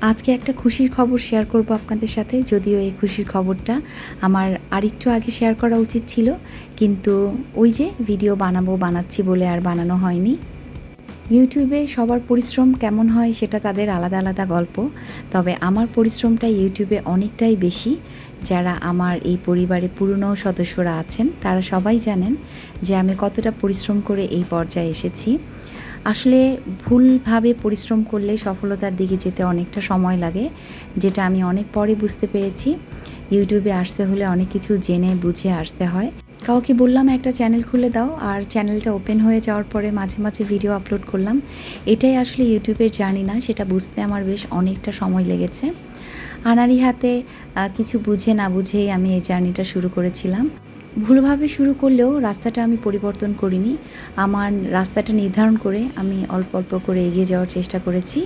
আজকে একটা খুশির খবর শেয়ার করব আপনাদের সাথে। যদিও এই খুশির খবরটা আমার আরেকটু আগে শেয়ার করা উচিত ছিল, কিন্তু ওই যে ভিডিও বানাবো, বানাচ্ছি বলে আর বানানো হয়নি। ইউটিউবে সবার পরিশ্রম কেমন হয় সেটা তাদের আলাদা আলাদা গল্প, তবে আমার পরিশ্রমটা ইউটিউবে অনেকটাই বেশি। যারা আমার এই পরিবারে পুরনো সদস্যরা আছেন, তারা সবাই জানেন যে আমি কতটা পরিশ্রম করে এই পর্যায়ে এসেছি। আসলে ভুলভাবে পরিশ্রম করলে সফলতার দিকে যেতে অনেকটা সময় লাগে, যেটা আমি অনেক পরে বুঝতে পেরেছি। ইউটিউবে আসতে হলে অনেক কিছু জেনে বুঝে আসতে হয়। কাউকে বললাম একটা চ্যানেল খুলে দাও, আর চ্যানেলটা ওপেন হয়ে যাওয়ার পরে মাঝে মাঝে ভিডিও আপলোড করলাম। এটাই আসলে ইউটিউবের জার্নি না, সেটা বুঝতে আমার বেশ অনেকটা সময় লেগেছে। আনারি হাতে কিছু বুঝে না বুঝেই আমি এই জার্নিটা শুরু করেছিলাম। ভুলভাবে শুরু করলেও রাস্তাটা আমি পরিবর্তন করিনি। আমার রাস্তাটা নির্ধারণ করে আমি অল্প অল্প করে এগিয়ে যাওয়ার চেষ্টা করেছি।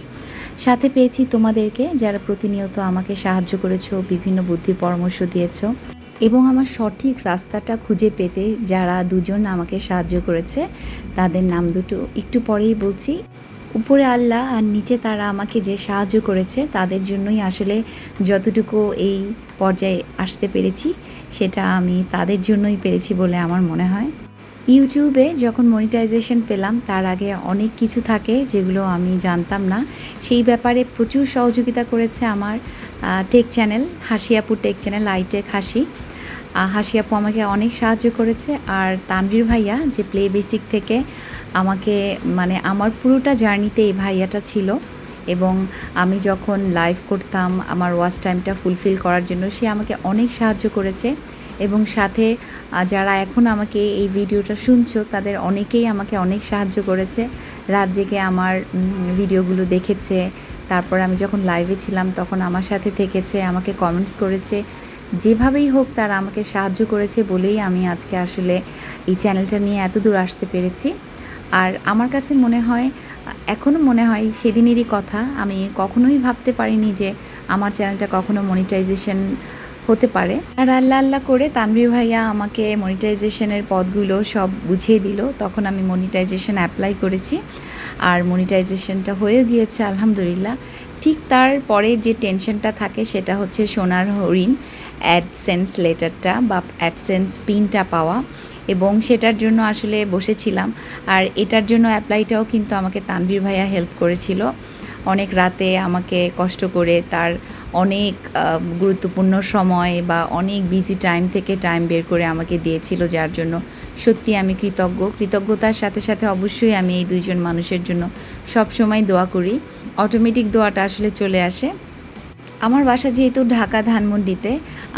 সাথে পেয়েছি তোমাদেরকে, যারা প্রতিনিয়ত আমাকে সাহায্য করেছ, বিভিন্ন বুদ্ধি পরামর্শ দিয়েছ এবং আমার সঠিক রাস্তাটা খুঁজে পেতে যারা দুজন আমাকে সাহায্য করেছে, তাদের নাম দুটো একটু পরেই বলছি। উপরে আল্লাহ আর নিচে তারা আমাকে যে সাহায্য করেছে, তাদের জন্যই আসলে যতটুকু এই পর্যায়ে আসতে পেরেছি, সেটা আমি তাদের জন্যই পেরেছি বলে আমার মনে হয়। ইউটিউবে যখন মনিটাইজেশন পেলাম, তার আগে অনেক কিছু থাকে যেগুলো আমি জানতাম না। সেই ব্যাপারে প্রচুর সহযোগিতা করেছে আমার tech channel Hasiyapur tech channel iTech Hasi. Hasi আপু আমাকে অনেক সাহায্য করেছে। আর তানভীর ভাইয়া, যে প্লে বেসিক থেকে আমাকে মানে আমার পুরোটা জার্নিতে এই ভাইয়াটা ছিল এবং আমি যখন লাইভ করতাম, আমার ওয়াচ টাইমটা ফুলফিল করার জন্য সে আমাকে অনেক সাহায্য করেছে এবং সাথে যারা এখন আমাকে এই ভিডিওটা শুনছো, তাদের অনেকেই আমাকে অনেক সাহায্য করেছে। রাত জেগে আমার ভিডিওগুলো দেখেছে। তারপর আমি যখন লাইভে ছিলাম, তখন আমার সাথে থেকেছে, আমাকে কমেন্টস করেছে। যেভাবেই হোক তারা আমাকে সাহায্য করেছে বলেই আমি আজকে আসলে এই চ্যানেলটা নিয়ে এত দূর আসতে পেরেছি। আর আমার কাছে মনে হয় এখনও মনে হয় সেদিনেরই কথা, আমি কখনোই ভাবতে পারিনি যে আমার চ্যানেলটা কখনো মনিটাইজেশন হতে পারে। আর আল্লাহ আল্লাহ করে তানভীর ভাইয়া আমাকে মনিটাইজেশনের পদগুলো সব বুঝিয়ে দিল। তখন আমি মনিটাইজেশন অ্যাপ্লাই করেছি। আর মনিটাইজেশনটা হয়ে গিয়েছে, আলহামদুলিল্লাহ। ঠিক তারপরে যে টেনশনটা থাকে সেটা হচ্ছে সোনার হরিণ। অ্যাডসেন্স লেটারটা বা অ্যাডসেন্স পিনটা পাওয়া এবং সেটার জন্য আসলে বসেছিলাম। আর এটার জন্য অ্যাপ্লাইটাও কিন্তু আমাকে তানভীর ভাইয়া হেল্প করেছিল। অনেক রাতে আমাকে কষ্ট করে তার অনেক গুরুত্বপূর্ণ সময় বা অনেক বিজি টাইম থেকে টাইম বের করে আমাকে দিয়েছিল, যার জন্য সত্যি আমি কৃতজ্ঞ। কৃতজ্ঞতার সাথে সাথে অবশ্যই আমি এই দুইজন মানুষের জন্য সব সময় দোয়া করি। অটোমেটিক দোয়াটা আসলে চলে আসে। আমার বাসা যেহেতু ঢাকা ধানমন্ডিতে,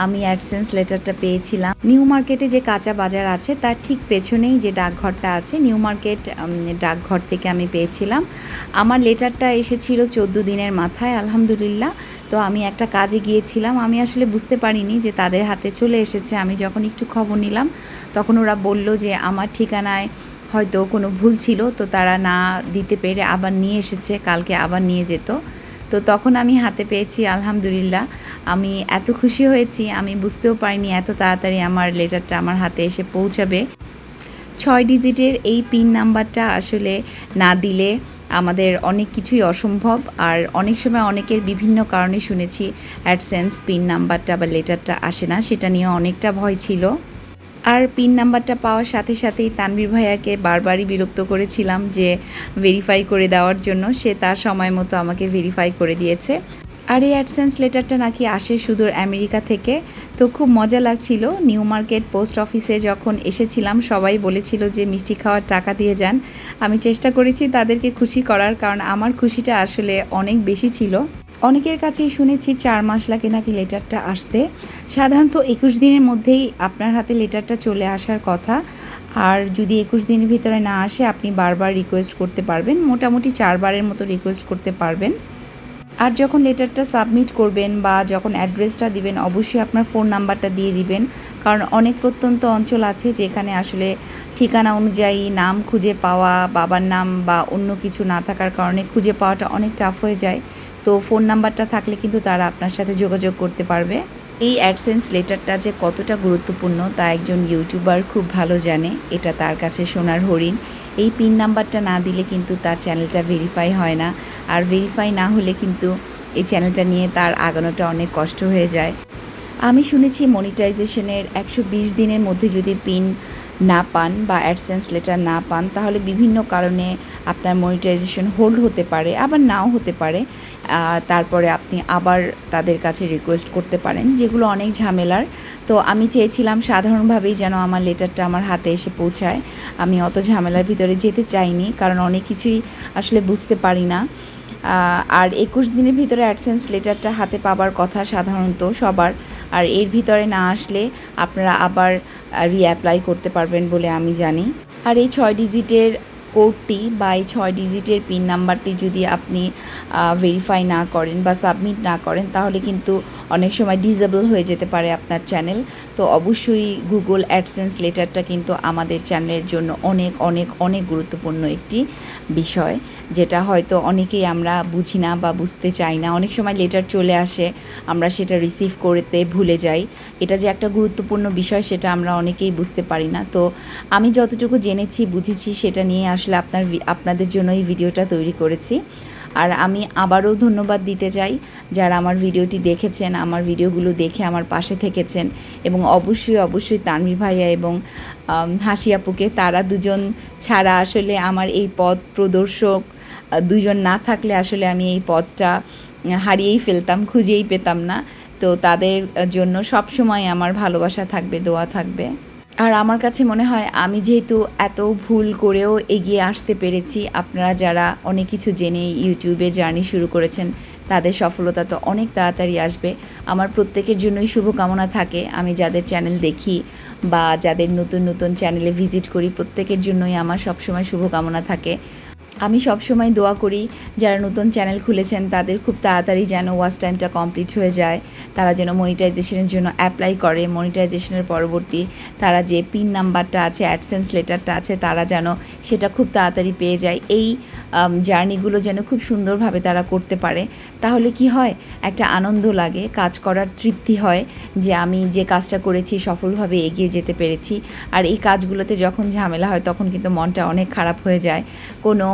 আমি অ্যাডসেন্স লেটারটা পেয়েছিলাম। নিউ মার্কেটে যে কাঁচা বাজার আছে, তার ঠিক পেছনেই যে ডাকঘরটা আছে নিউ মার্কেট ডাকঘর থেকে আমি পেয়েছিলাম। আমার লেটারটা এসেছিল চোদ্দ দিনের মাথায়, আলহামদুলিল্লাহ। তো আমি একটা কাজে গিয়েছিলাম, আমি আসলে বুঝতে পারিনি যে তাদের হাতে চলে এসেছে। আমি যখন একটু খবর নিলাম, তখন ওরা বলল যে আমার ঠিকানায় হয়তো কোনো ভুল ছিল, তো তারা না দিতে পেরে আবার নিয়ে এসেছে, কালকে আবার নিয়ে যেত। তো তখন আমি হাতে পেয়েছি, আলহামদুলিল্লাহ। আমি এত খুশি হয়েছি, আমি বুঝতেও পারিনি এত তাড়াতাড়ি আমার লেটারটা আমার হাতে এসে পৌঁছাবে। ছয় ডিজিটের এই পিন নাম্বারটা আসলে না দিলে আমাদের অনেক কিছুই অসম্ভব। আর অনেক সময় অনেকের বিভিন্ন কারণে শুনেছি অ্যাডসেন্স পিন নাম্বারটা বা লেটারটা আসে না, সেটা নিয়ে অনেকটা ভয় ছিল। আর পিন নাম্বারটা পাওয়ার সাথে সাথেই তানভীর ভাইয়াকে বারবারই বিরক্ত করেছিলাম যে ভেরিফাই করে দেওয়ার জন্য। সে তার সময় মতো আমাকে ভেরিফাই করে দিয়েছে। আর এই অ্যাডসেন্স লেটারটা নাকি আসে সুদূর আমেরিকা থেকে। তো খুব মজা লাগছিল। নিউ মার্কেট পোস্ট অফিসে যখন এসেছিলাম, সবাই বলেছিল যে মিষ্টি খাওয়ার টাকা দিয়ে যান। আমি চেষ্টা করেছি তাদেরকে খুশি করার, কারণ আমার খুশিটা আসলে অনেক বেশি ছিল। অনেকের কাছেই শুনেছি চার মাস লাগে নাকি লেটারটা আসতে। সাধারণত একুশ দিনের মধ্যেই আপনার হাতে লেটারটা চলে আসার কথা। আর যদি একুশ দিনের ভিতরে না আসে, আপনি বারবার রিকোয়েস্ট করতে পারবেন। মোটামুটি চারবারের মতো রিকোয়েস্ট করতে পারবেন। আর যখন লেটারটা সাবমিট করবেন বা যখন অ্যাড্রেসটা দিবেন, অবশ্যই আপনার ফোন নাম্বারটা দিয়ে দিবেন। কারণ অনেক প্রত্যন্ত অঞ্চল আছে যেখানে আসলে ঠিকানা অনুযায়ী নাম খুঁজে পাওয়া, বাবার নাম বা অন্য কিছু না থাকার কারণে খুঁজে পাওয়াটা অনেক টাফ হয়ে যায়। তো ফোন নাম্বারটা থাকলে কিন্তু তারা আপনার সাথে যোগাযোগ করতে পারবে। এই অ্যাডসেন্স লেটারটা যে কতটা গুরুত্বপূর্ণ তা একজন ইউটিউবার খুব ভালো জানে, এটা তার কাছে সোনার হরিণ। এই পিন নাম্বারটা না দিলে কিন্তু তার চ্যানেলটা ভেরিফাই হয় না। আর ভেরিফাই না হলে কিন্তু এই চ্যানেলটা নিয়ে তার আগানোটা অনেক কষ্ট হয়ে যায়। আমি শুনেছি মনিটাইজেশনের একশো বিশ দিনের মধ্যে যদি পিন না পান বা অ্যাডসেন্স লেটার না পান, তাহলে বিভিন্ন কারণে আপনার মনিটাইজেশন হোল্ড হতে পারে, আবার নাও হতে পারে। তারপরে আপনি আবার তাদের কাছে রিকোয়েস্ট করতে পারেন, যেগুলো অনেক ঝামেলার। তো আমি চেয়েছিলাম সাধারণভাবেই যেন আমার লেটারটা আমার হাতে এসে পৌঁছায়। আমি অত ঝামেলার ভিতরে যেতে চাইনি, কারণ অনেক কিছুই আসলে বুঝতে পারি না। আর একুশ দিনের ভিতরে অ্যাডসেন্স লেটারটা হাতে পাবার কথা সাধারণত সবার। আর এর ভিতরে না আসলে আপনারা আবার রিঅ্যাপ্লাই করতে পারবেন বলে আমি জানি। আর এই ছয় ডিজিটের কোডটি বা এই ছয় ডিজিটের পিন নাম্বারটি যদি আপনি ভেরিফাই না করেন বা সাবমিট না করেন, তাহলে কিন্তু অনেক সময় ডিজেবল হয়ে যেতে পারে আপনার চ্যানেল তো অবশ্যই গুগল অ্যাডসেন্স লেটারটা কিন্তু আমাদের চ্যানেলের জন্য অনেক অনেক অনেক গুরুত্বপূর্ণ একটি বিষয়। যেটা হয়তো অনেকেই আমরা বুঝি না বা বুঝতে চাই না। অনেক সময় লেটার চলে আসে, আমরা সেটা রিসিভ করতে ভুলে যাই। এটা যে একটা গুরুত্বপূর্ণ বিষয় সেটা আমরা অনেকেই বুঝতে পারি না। তো আমি যতটুকু জেনেছি, বুঝেছি সেটা নিয়ে আসলে আপনার আপনাদের জন্য এই ভিডিওটা তৈরি করেছি। আর আমি আবারও ধন্যবাদ দিতে চাই যারা আমার ভিডিওটি দেখেছেন, আমার ভিডিওগুলো দেখে আমার পাশে থেকেছেন এবং অবশ্যই অবশ্যই তানভীর ভাইয়া এবং হাসি আপুকে, তারা দুজন ছাড়া আসলে আমার এই পথ প্রদর্শক দুজন না থাকলে আসলে আমি এই পথটা হারিয়েই ফেলতাম, খুঁজেই পেতাম না। তো তাদের জন্য সব সময় আমার ভালোবাসা থাকবে, দোয়া থাকবে। আর আমার কাছে মনে হয় আমি যেহেতু এত ভুল করেও এগিয়ে আসতে পেরেছি, আপনারা যারা অনেক কিছু জেনে ইউটিউবে জার্নি শুরু করেছেন, তাদের সফলতা তো অনেক তাড়াতাড়ি আসবে। আমার প্রত্যেকের জন্যই শুভকামনা থাকে, আমি যাদের চ্যানেল দেখি বা যাদের নতুন নতুন চ্যানেলে ভিজিট করি, প্রত্যেকের জন্যই আমার সবসময় শুভকামনা থাকে। আমি সবসময় দোয়া করি, যারা নতুন চ্যানেল খুলেছেন তাদের খুব তাড়াতাড়ি যেন ওয়াচ টাইমটা কমপ্লিট হয়ে যায়। তারা যেন মনিটাইজেশনের জন্য অ্যাপ্লাই করে মনিটাইজেশনের পরবর্তী তারা যে পিন নাম্বারটা আছে অ্যাডসেন্স লেটারটা আছে, তারা যেন সেটা খুব তাড়াতাড়ি পেয়ে যায়। এই জার্নিগুলো যেন খুব সুন্দরভাবে তারা করতে পারে। তাহলে কি হয়? একটা আনন্দ লাগে, কাজ করার তৃপ্তি হয় যে আমি যে কাজটা করেছি সফলভাবে এগিয়ে যেতে পেরেছি। আর এই কাজগুলোতে যখন ঝামেলা হয়, তখন কিন্তু মনটা অনেক খারাপ হয়ে যায়। কোনো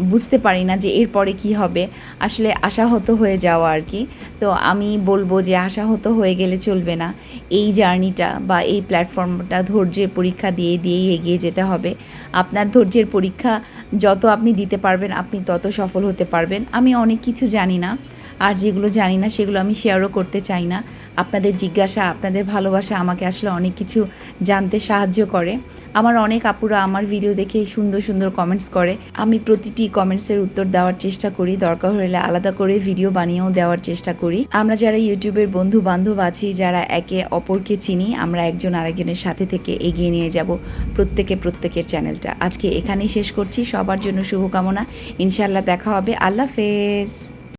বুঝতে পারি না যে এরপরে কি হবে। আসলে আশাহত হয়ে যাওয়া আর কি। তো আমি বলব যে আশাহত হয়ে গেলে চলবে না। এই জার্নিটা বা এই প্ল্যাটফর্মটা ধৈর্যের পরীক্ষা দিয়ে, দিয়েই এগিয়ে যেতে হবে। আপনার ধৈর্যের পরীক্ষা যত আপনি দিতে পারবেন, আপনি তত সফল হতে পারবেন। আমি অনেক কিছু জানি না। আর যেগুলো জানি না, সেগুলো আমি শেয়ারও করতে চাই না। আপনাদের জিজ্ঞাসা, আপনাদের ভালোবাসা আমাকে আসলে অনেক কিছু জানতে সাহায্য করে। আমার অনেক আপুরা আমার ভিডিও দেখে সুন্দর সুন্দর কমেন্টস করে। আমি প্রতিটি কমেন্টসের উত্তর দেওয়ার চেষ্টা করি। দরকার হলে আলাদা করে ভিডিও বানিয়েও দেওয়ার চেষ্টা করি। আমরা যারা ইউটিউবের বন্ধু বান্ধব আছি, যারা একে অপরকে চিনি, আমরা একজন আরেকজনের সাথে থেকে এগিয়ে নিয়ে যাব প্রত্যেকে প্রত্যেকের চ্যানেলটা। আজকে এখানেই শেষ করছি। সবার জন্য শুভকামনা। ইনশাল্লাহ দেখা হবে। আল্লাহ হাফেজ।